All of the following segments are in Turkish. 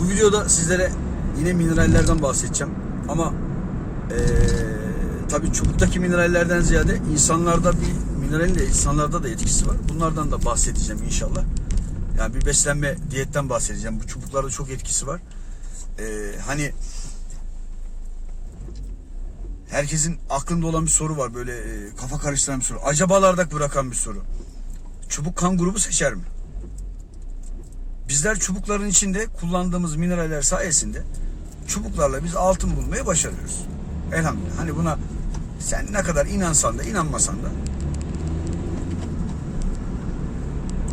Bu videoda sizlere yine minerallerden bahsedeceğim. Ama eee tabii çubuktaki minerallerden ziyade insanlarda bir mineralin de insanlarda da etkisi var. Bunlardan da bahsedeceğim inşallah. Yani bir beslenme diyetten bahsedeceğim. Bu çubuklarda çok etkisi var. Eee, hani herkesin aklında olan bir soru var böyle e, kafa karıştıran bir soru. Acabalarda bırakan bir soru. Çubuk kan grubu seçer mi? Bizler çubukların içinde kullandığımız mineraller sayesinde çubuklarla biz altın bulmayı başarıyoruz. Elhamdülillah. Hani buna sen ne kadar inansan da inanmasan da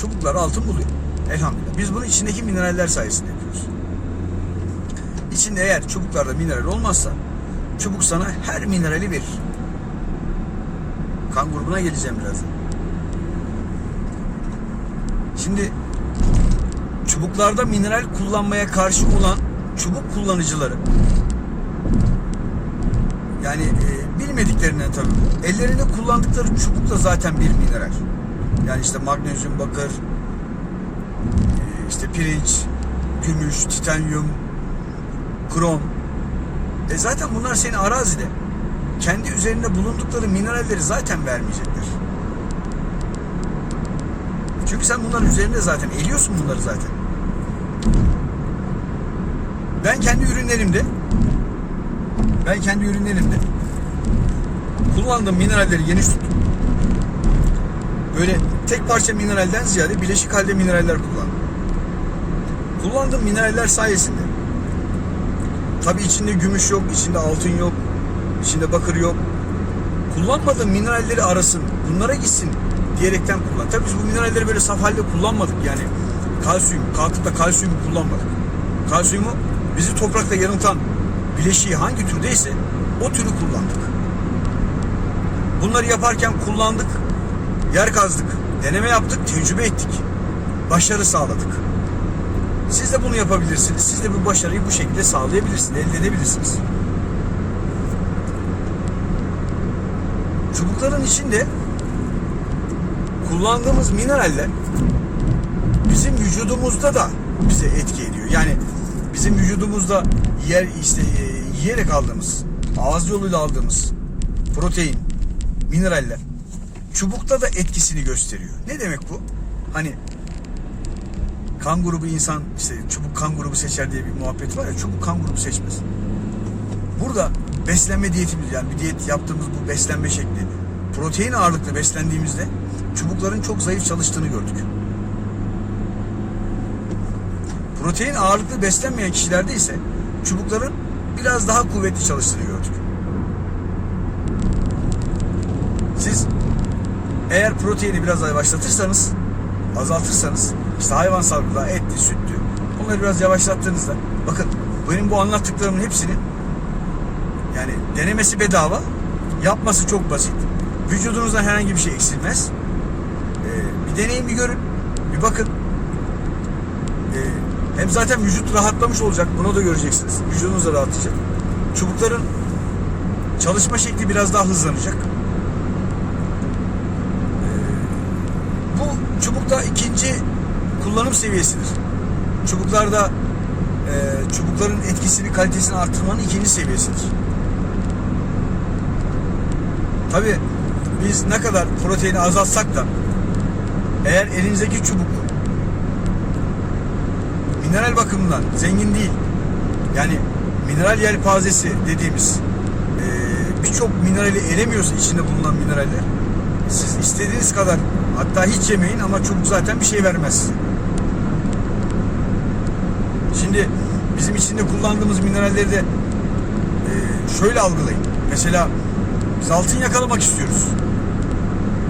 çubuklar altın buluyor. Elhamdülillah. Biz bunu içindeki mineraller sayesinde yapıyoruz. İçinde eğer çubuklarda mineral olmazsa çubuk sana her minerali verir. Kan grubuna geleceğim birazdan. Şimdi çubuklarda mineral kullanmaya karşı olan çubuk kullanıcıları yani e, bilmediklerinden tabii. Ellerinde kullandıkları çubuk da zaten bir mineral. Yani işte magnezyum, bakır, e, işte pirinç, gümüş, titanyum, krom. E zaten bunlar senin arazide. Kendi üzerinde bulundukları mineralleri zaten vermeyecekler. Çünkü sen bunların üzerinde zaten eliyorsun bunları zaten. Ben kendi ürünlerimde ben kendi ürünlerimde kullandığım mineralleri geniş tuttum. Böyle tek parça mineralden ziyade bileşik halde mineraller kullandım. Kullandığım mineraller sayesinde tabi içinde gümüş yok, içinde altın yok, içinde bakır yok. Kullanmadığım mineralleri arasın, bunlara gitsin diyerekten kullan. Tabii biz bu mineralleri böyle saf halde kullanmadık yani. Kalsiyum, kalkıp da kalsiyumu kullanmadık. Kalsiyumu bizi toprakta yanıltan bileşiği hangi türdeyse o türü kullandık. Bunları yaparken kullandık, yer kazdık, deneme yaptık, tecrübe ettik. Başarı sağladık. Siz de bunu yapabilirsiniz. Siz de bu başarıyı bu şekilde sağlayabilirsiniz, elde edebilirsiniz. Çubukların içinde kullandığımız mineraller bizim vücudumuzda da bize etki ediyor. Yani bizim vücudumuzda yer işte e, yiyerek aldığımız, ağız yoluyla aldığımız protein, mineraller çubukta da etkisini gösteriyor. Ne demek bu? Hani kan grubu insan işte çubuk kan grubu seçer diye bir muhabbet var ya çubuk kan grubu seçmez. Burada beslenme diyetimiz yani bir diyet yaptığımız bu beslenme şekli protein ağırlıklı beslendiğimizde çubukların çok zayıf çalıştığını gördük. Protein ağırlıklı beslenmeyen kişilerde ise çubukların biraz daha kuvvetli çalıştığını gördük. Siz eğer proteini biraz daha yavaşlatırsanız, azaltırsanız, işte hayvansal gıda, etli, sütlü, bunları biraz yavaşlattığınızda, bakın benim bu anlattıklarımın hepsinin yani denemesi bedava, yapması çok basit. Vücudunuzdan herhangi bir şey eksilmez. Ee, bir deneyin, bir görün, bir bakın. Ee, hem zaten vücut rahatlamış olacak, bunu da göreceksiniz. Vücudunuz da rahatlayacak. Çubukların çalışma şekli biraz daha hızlanacak. Bu çubukta ikinci kullanım seviyesidir. Çubuklarda e, çubukların etkisini, kalitesini arttırmanın ikinci seviyesidir. Tabi biz ne kadar proteini azaltsak da eğer elinizdeki çubuk mineral bakımından zengin değil yani mineral yelpazesi dediğimiz e, birçok minerali elemiyorsa içinde bulunan mineraller siz istediğiniz kadar hatta hiç yemeyin ama çubuk zaten bir şey vermez. Şimdi bizim içinde kullandığımız mineralleri de e, şöyle algılayın. Mesela biz altın yakalamak istiyoruz.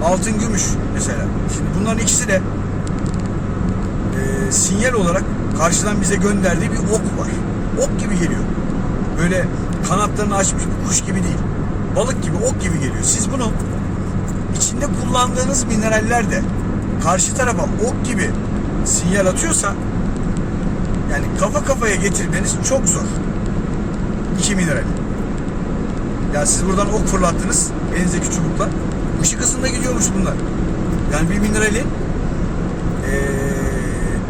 Altın, gümüş mesela. Şimdi bunların ikisi de e, sinyal olarak karşıdan bize gönderdiği bir ok var. Ok gibi geliyor. Böyle kanatlarını açmış bir kuş gibi değil. Balık gibi, ok gibi geliyor. Siz bunu içinde kullandığınız mineraller de karşı tarafa ok gibi sinyal atıyorsa yani kafa kafaya getirmeniz çok zor. İki mineral. Ya siz buradan ok fırlattınız elinizdeki çubukla. Işık hızında gidiyormuş bunlar. Yani bir mineralin eee,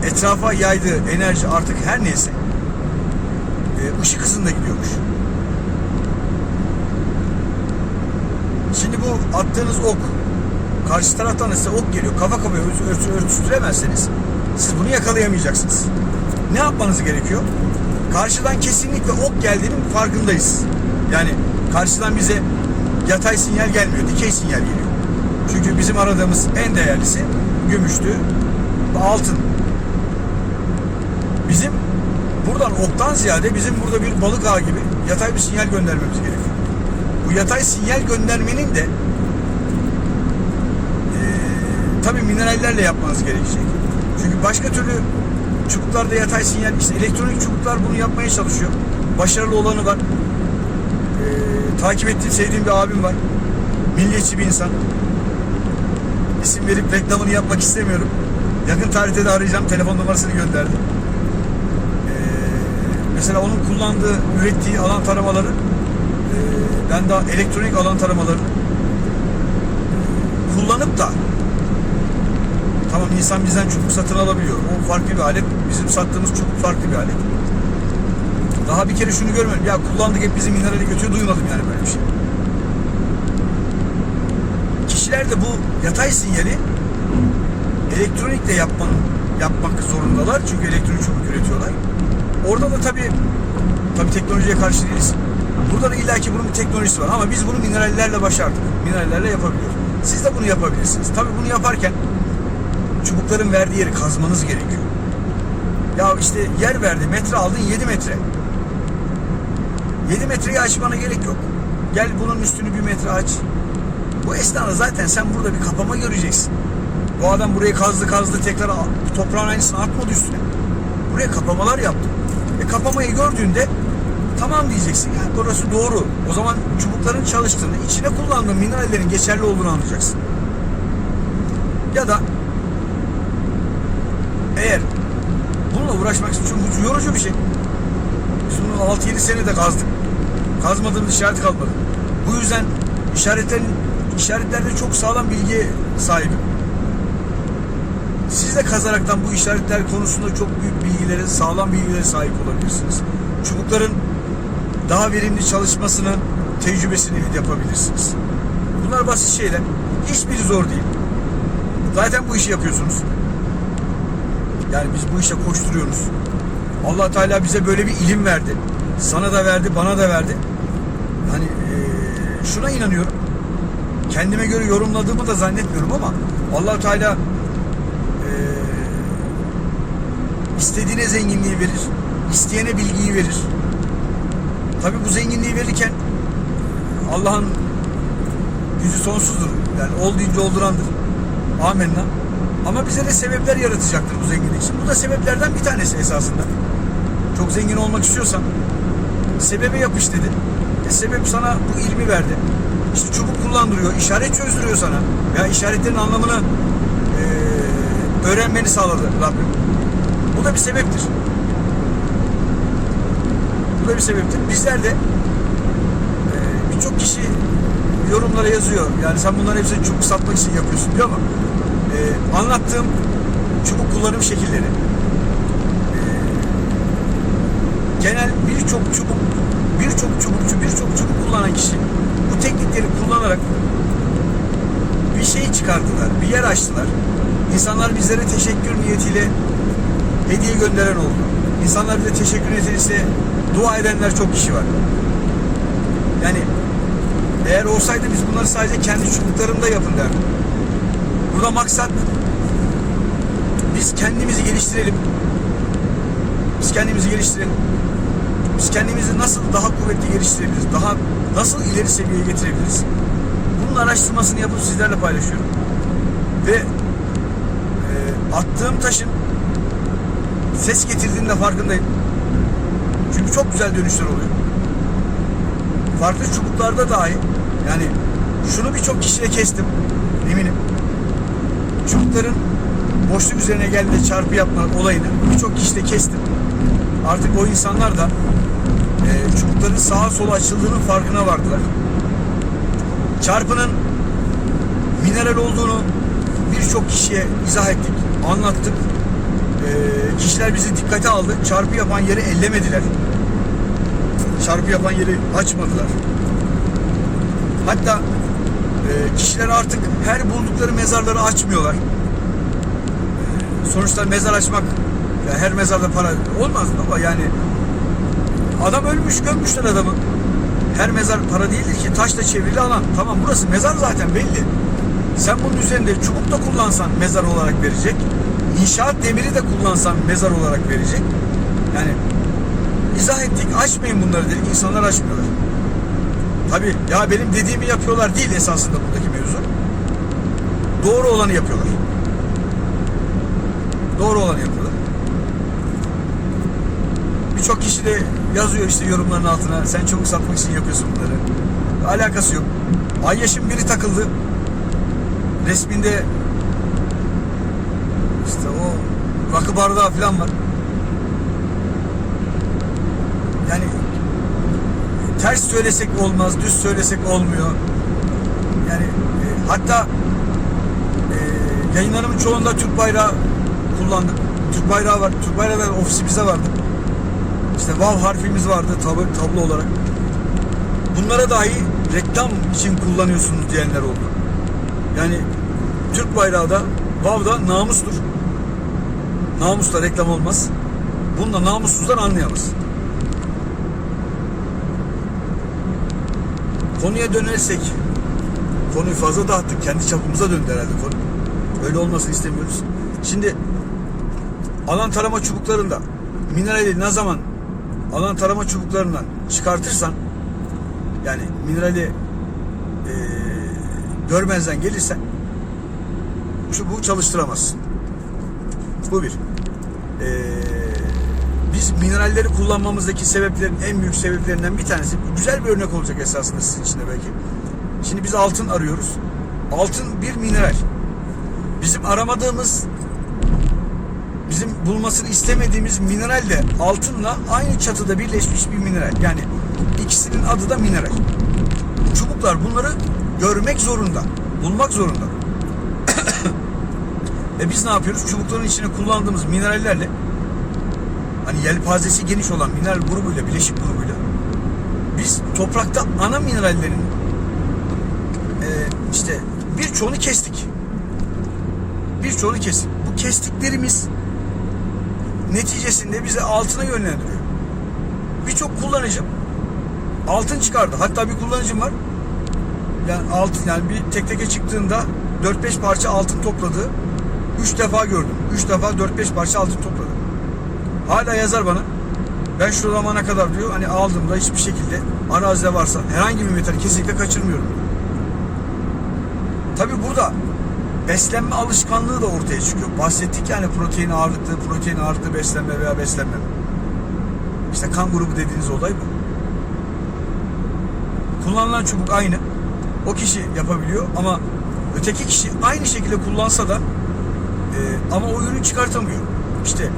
etrafa yaydığı enerji artık her neyse e, ışık hızında gidiyormuş. Şimdi bu attığınız ok karşı taraftan size ok geliyor. Kafa kafaya ört- ört- örtüştüremezseniz siz bunu yakalayamayacaksınız. Ne yapmanız gerekiyor? Karşıdan kesinlikle ok geldiğinin farkındayız. Yani karşıdan bize yatay sinyal gelmiyor, dikey sinyal geliyor. Çünkü bizim aradığımız en değerlisi gümüştü altın. Bizim buradan oktan ziyade bizim burada bir balık ağı gibi yatay bir sinyal göndermemiz gerekiyor. Bu yatay sinyal göndermenin de eee tabii minerallerle yapmanız gerekecek. Çünkü başka türlü çubuklarda yatay sinyal, işte elektronik çubuklar bunu yapmaya çalışıyor. Başarılı olanı var. Eee, takip ettiğim, sevdiğim bir abim var. Milliyetçi bir insan. İsim verip reklamını yapmak istemiyorum. Yakın tarihte de arayacağım. Telefon numarasını gönderdi. Mesela onun kullandığı, ürettiği alan taramaları eee, ben daha elektronik alan taramaları kullanıp da tamam insan bizden çubuk satın alabiliyor. O farklı bir alet. Bizim sattığımız çubuk farklı bir alet. Daha bir kere şunu görmedim. Ya kullandık hep bizim minerali götürüyor. Duymadım yani böyle bir şey. Kişiler de bu yatay sinyali elektronikle yapmanın yapmak zorundalar. Çünkü elektronik çubuk üretiyorlar. Orada da tabii tabii teknolojiye karşı değiliz. Burada da illaki bunun bir teknolojisi var ama biz bunu minerallerle başardık. Minerallerle yapabiliyoruz. Siz de bunu yapabilirsiniz. Tabii bunu yaparken çubukların verdiği yeri kazmanız gerekiyor. Ya işte yer verdi, metre aldın 7 metre. 7 metreyi açmana gerek yok. Gel bunun üstünü bir metre aç. Bu esnada zaten sen burada bir kapama göreceksin. Bu adam burayı kazdı kazdı tekrar toprağın aynısını atmadı üstüne. Buraya kapamalar yaptı. E kapamayı gördüğünde tamam diyeceksin. Yani burası doğru. O zaman çubukların çalıştığını, içine kullandığın minerallerin geçerli olduğunu anlayacaksın. Ya da eğer bununla uğraşmak için çünkü yorucu bir şey. Biz bunu 6-7 senede kazdık. Kazmadığımız işaret kalmadı. Bu yüzden işaretlerin işaretlerde çok sağlam bilgiye sahibim. Siz de kazaraktan bu işaretler konusunda çok büyük bilgilere, sağlam bilgilere sahip olabilirsiniz. Çubukların daha verimli çalışmasının tecrübesini yapabilirsiniz. Bunlar basit şeyler. Hiçbiri zor değil. Zaten bu işi yapıyorsunuz. Yani biz bu işe koşturuyoruz. Allah Teala bize böyle bir ilim verdi. Sana da verdi, bana da verdi. Hani eee, şuna inanıyorum. Kendime göre yorumladığımı da zannetmiyorum ama Allah Teala istediğine zenginliği verir, isteyene bilgiyi verir. Tabi bu zenginliği verirken Allah'ın yüzü sonsuzdur. Yani ol deyince oldurandır. Amenna. Ama bize de sebepler yaratacaktır bu zenginlik için. Bu da sebeplerden bir tanesi esasında. Çok zengin olmak istiyorsan sebebe yapış dedi. E sebep sana bu ilmi verdi. İşte çubuk kullandırıyor, işaret çözdürüyor sana. Ya işaretlerin anlamını eee, öğrenmeni sağladı Rabbim. Bu da bir sebeptir. Bu da bir sebeptir. Bizler de eee, birçok kişi yorumlara yazıyor. Yani sen bunların hepsini çubuk satmak için yapıyorsun diyor ama eee, anlattığım çubuk kullanım şekilleri genel birçok çubuk birçok çubukçu birçok çubuk kullanan kişi bu teknikleri kullanarak bir şey çıkardılar, bir yer açtılar. İnsanlar bizlere teşekkür niyetiyle hediye gönderen oldu. İnsanlar bize teşekkür niyetiyle dua edenler çok kişi var. Yani eğer olsaydı biz bunları sadece kendi çubuklarında yapın derdim. Burada maksat biz kendimizi geliştirelim. Biz kendimizi geliştirelim. Biz kendimizi nasıl daha kuvvetli geliştirebiliriz? Daha nasıl ileri seviyeye getirebiliriz? Bunun araştırmasını yapıp sizlerle paylaşıyorum. Ve e, attığım taşın ses getirdiğinin de farkındayım. Çünkü çok güzel dönüşler oluyor. Farklı çubuklarda dahi yani şunu birçok kişiye kestim eminim. Çubukların boşluk üzerine geldiğinde çarpı yapma olayını birçok kişide kestim. Artık o insanlar da e, çubukların sağa sola açıldığının farkına vardılar. Çarpının mineral olduğunu birçok kişiye izah ettik, anlattık. E, kişiler bizi dikkate aldı. Çarpı yapan yeri ellemediler. çarpı yapan yeri açmadılar. Hatta e, kişiler artık her buldukları mezarları açmıyorlar. E, sonuçta mezar açmak ya her mezarda para olmaz baba yani adam ölmüş gömmüşler adamı. Her mezar para değildir ki taşla çevrili alan. Tamam burası mezar zaten belli. Sen bunun üzerinde çubuk da kullansan mezar olarak verecek. İnşaat demiri de kullansan mezar olarak verecek. Yani izah ettik açmayın bunları dedik insanlar açmıyorlar. Tabi ya benim dediğimi yapıyorlar değil esasında buradaki mevzu. Doğru olanı yapıyorlar. Doğru olanı yapıyorlar. Birçok kişi de yazıyor işte yorumların altına sen çok satmak için yapıyorsun bunları. Alakası yok. Ayyaş'ın biri takıldı. Resminde işte o rakı bardağı falan var. Yani ters söylesek olmaz, düz söylesek olmuyor. Yani e, hatta e, yayınlarımın çoğunda Türk bayrağı kullandık. Türk bayrağı var. Türk bayrağı da ofisimizde vardı. İşte vav harfimiz vardı tablo, tablo olarak. Bunlara dahi reklam için kullanıyorsunuz diyenler oldu. Yani Türk bayrağı da vav da namustur. Namusla reklam olmaz. Bunda namussuzlar anlayamaz. Konuya dönersek konuyu fazla dağıttık. Kendi çapımıza döndü herhalde konu. Öyle olmasını istemiyoruz. Şimdi alan tarama çubuklarında minerali ne zaman alan tarama çubuklarından çıkartırsan yani minerali e, görmezden gelirsen çubuğu çalıştıramazsın. Bu bir. E, biz mineralleri kullanmamızdaki sebeplerin en büyük sebeplerinden bir tanesi güzel bir örnek olacak esasında sizin için de belki. Şimdi biz altın arıyoruz. Altın bir mineral. Bizim aramadığımız bizim bulmasını istemediğimiz mineral de altınla aynı çatıda birleşmiş bir mineral. Yani ikisinin adı da mineral. Çubuklar bunları görmek zorunda, bulmak zorunda. e biz ne yapıyoruz? Çubukların içine kullandığımız minerallerle hani yelpazesi geniş olan mineral grubuyla, bileşik grubuyla biz toprakta ana minerallerin e, işte birçoğunu kestik. Birçoğunu kestik. Bu kestiklerimiz neticesinde bize altına yönlendiriyor. Birçok kullanıcım altın çıkardı. Hatta bir kullanıcım var. Yani altın yani bir tek teke çıktığında 4-5 parça altın topladı. 3 defa gördüm. 3 defa 4-5 parça altın topladı. Hala yazar bana. Ben şu zamana kadar diyor hani aldığımda hiçbir şekilde arazide varsa herhangi bir metal kesinlikle kaçırmıyorum. Tabi burada beslenme alışkanlığı da ortaya çıkıyor. Bahsettik yani protein ağırlıklı, protein ağırlıklı beslenme veya beslenme. İşte kan grubu dediğiniz olay bu. Kullanılan çubuk aynı. O kişi yapabiliyor ama öteki kişi aynı şekilde kullansa da e, ama o ürün çıkartamıyor. İşte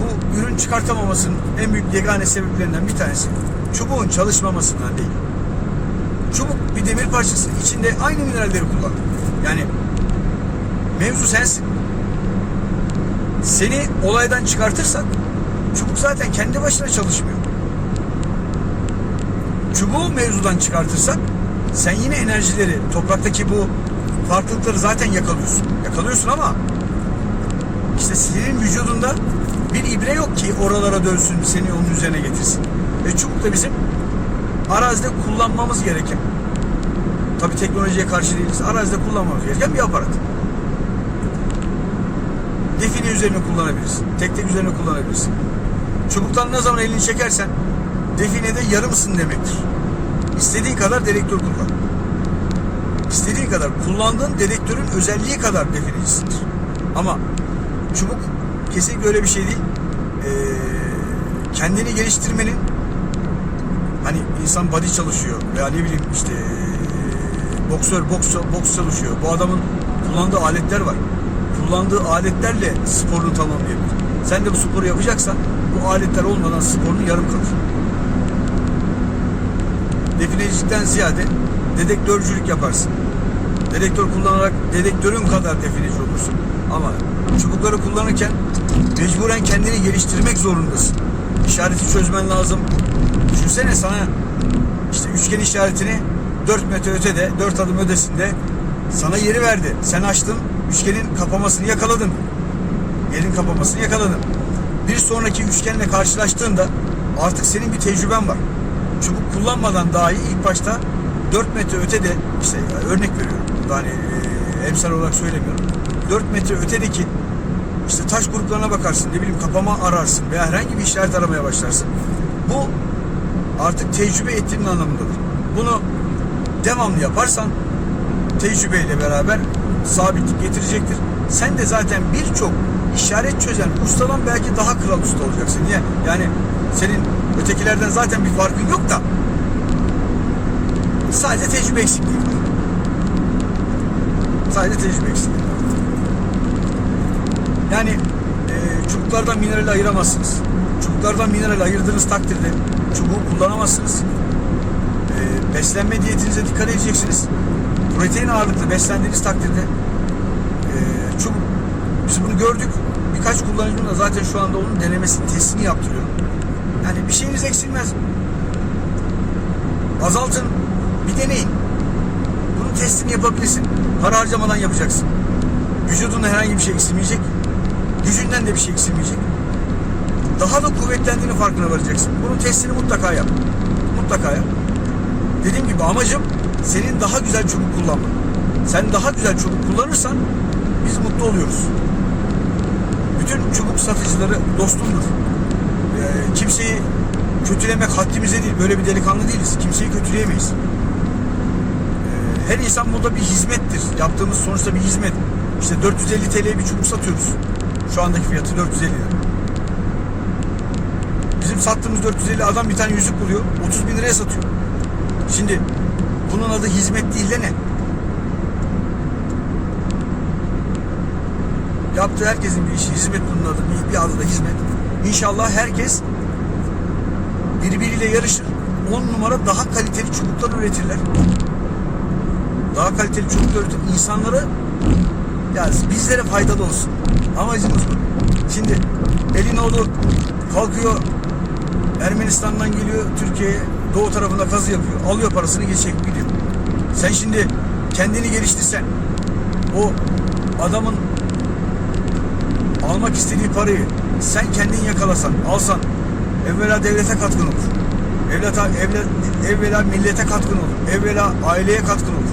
bu ürün çıkartamamasının en büyük yegane sebeplerinden bir tanesi çubuğun çalışmamasından değil. Çubuk bir demir parçası. içinde aynı mineralleri kullan. Yani mevzu sensin. Seni olaydan çıkartırsak çubuk zaten kendi başına çalışmıyor. Çubuğu mevzudan çıkartırsak sen yine enerjileri, topraktaki bu farklılıkları zaten yakalıyorsun. Yakalıyorsun ama işte senin vücudunda bir ibre yok ki oralara dönsün seni onun üzerine getirsin. Ve çubuk da bizim arazide kullanmamız gereken tabi teknolojiye karşı değiliz. Arazide kullanmamız gereken bir aparat. Define üzerine kullanabilirsin. Tek tek üzerine kullanabilirsin. Çubuktan ne zaman elini çekersen definede yarımsın demektir. İstediğin kadar dedektör kullan. İstediğin kadar kullandığın dedektörün özelliği kadar definecisindir. Ama çubuk kesinlikle öyle bir şey değil. Ee, kendini geliştirmenin hani insan body çalışıyor veya ne bileyim işte ee, boksör boks, boks çalışıyor. Bu adamın kullandığı aletler var. Kullandığı aletlerle sporunu tamamlayabilir. Sen de bu sporu yapacaksan bu aletler olmadan sporun yarım kalır. Definecilikten ziyade dedektörcülük yaparsın. Dedektör kullanarak dedektörün kadar defineci olursun. Ama çubukları kullanırken mecburen kendini geliştirmek zorundasın. İşareti çözmen lazım. Düşünsene sana işte üçgen işaretini 4 metre ötede, 4 adım ötesinde sana yeri verdi. Sen açtın, üçgenin kapamasını yakaladın. Yerin kapamasını yakaladın. Bir sonraki üçgenle karşılaştığında artık senin bir tecrüben var. Çubuk kullanmadan dahi ilk başta 4 metre ötede işte örnek veriyorum. Yani e, emsal olarak söylemiyorum. 4 metre ötedeki işte taş gruplarına bakarsın, ne bileyim kapama ararsın veya herhangi bir işaret aramaya başlarsın. Bu artık tecrübe ettiğinin anlamındadır. Bunu devamlı yaparsan tecrübeyle beraber sabitlik getirecektir. Sen de zaten birçok işaret çözen ustadan belki daha kral usta olacaksın. Niye? Yani senin ötekilerden zaten bir farkın yok da sadece tecrübe eksikliği var. Sadece tecrübe eksikliği. Yani e, çubuklardan minerali ayıramazsınız. Çubuklardan mineral ayırdığınız takdirde çubuğu kullanamazsınız. E, beslenme diyetinize dikkat edeceksiniz. Protein ağırlıklı beslendiğiniz takdirde e, çubuk biz bunu gördük. Birkaç kullanıcının da zaten şu anda onun denemesini, testini yaptırıyorum. Yani bir şeyiniz eksilmez. Azaltın, bir deneyin. Bunun testini yapabilirsin. Para harcamadan yapacaksın. Vücudunda herhangi bir şey eksilmeyecek. Gücünden de bir şey eksilmeyecek. Daha da kuvvetlendiğini farkına varacaksın. Bunun testini mutlaka yap. Mutlaka yap. Dediğim gibi amacım senin daha güzel çubuk kullanman. Sen daha güzel çubuk kullanırsan biz mutlu oluyoruz. Bütün çubuk satıcıları dostumdur. Ee, kimseyi kötülemek haddimize değil. Böyle bir delikanlı değiliz. Kimseyi kötüleyemeyiz. Her insan burada bir hizmettir. Yaptığımız sonuçta bir hizmet. İşte 450 TL'ye bir çubuk satıyoruz. Şu andaki fiyatı 450 lira. Bizim sattığımız 450 adam bir tane yüzük buluyor. 30 bin liraya satıyor. Şimdi bunun adı hizmet değil de ne? Yaptığı herkesin bir işi. Hizmet bunun adı. Bir adı da hizmet. İnşallah herkes birbiriyle yarışır. 10 numara daha kaliteli çubuklar üretirler. Daha kaliteli çubuklar üretir. İnsanlara ya bizlere faydalı olsun. Amacımız bu. Şimdi Elinoğlu kalkıyor Ermenistan'dan geliyor Türkiye'ye doğu tarafında kazı yapıyor. Alıyor parasını geçecek gidiyor. Sen şimdi kendini geliştirsen o adamın almak istediği parayı sen kendin yakalasan, alsan evvela devlete katkın olur. Evlata, evla, evvela millete katkın olur. Evvela aileye katkın olur.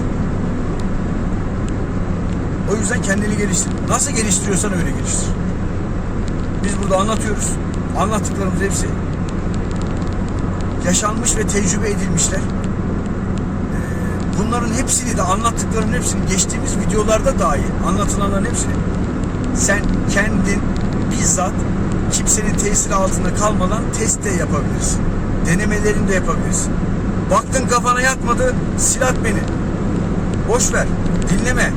O yüzden kendini geliştir. Nasıl geliştiriyorsan öyle geliştir. Biz burada anlatıyoruz. Anlattıklarımız hepsi yaşanmış ve tecrübe edilmişler. Ee, Bunların hepsini de anlattıklarımın hepsini geçtiğimiz videolarda dahi anlatılanların hepsini sen kendin bizzat kimsenin tesiri altında kalmadan test de yapabilirsin. Denemelerini de yapabilirsin. Baktın kafana yatmadı silah beni. Boş ver. Dinleme.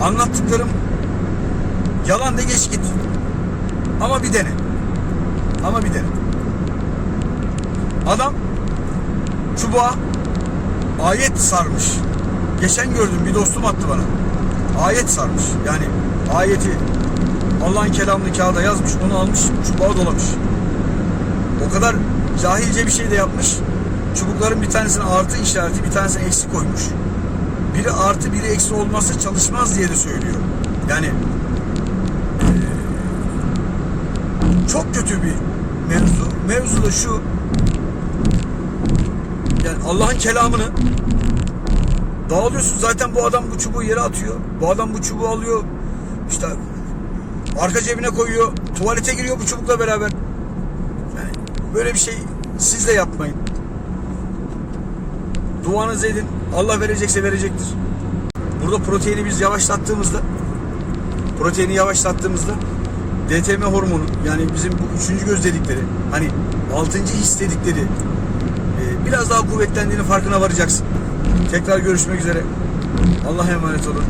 Anlattıklarım yalan de geç git. Ama bir dene. Ama bir dene. Adam çubuğa ayet sarmış. Geçen gördüm bir dostum attı bana. Ayet sarmış. Yani ayeti Allah'ın kelamını kağıda yazmış, onu almış, çubuğa dolamış. O kadar cahilce bir şey de yapmış. Çubukların bir tanesine artı işareti, bir tanesine eksi koymuş. Biri artı, biri eksi olmazsa çalışmaz diye de söylüyor. Yani çok kötü bir mevzu. Mevzu da şu. Yani Allah'ın kelamını dağılıyorsun. Zaten bu adam bu çubuğu yere atıyor. Bu adam bu çubuğu alıyor. İşte arka cebine koyuyor. Tuvalete giriyor bu çubukla beraber. Yani böyle bir şey siz de yapmayın. Duanızı edin. Allah verecekse verecektir. Burada proteini biz yavaşlattığımızda proteini yavaşlattığımızda DTM hormonu yani bizim bu üçüncü göz dedikleri hani altıncı his dedikleri e, biraz daha kuvvetlendiğini farkına varacaksın. Tekrar görüşmek üzere. Allah'a emanet olun.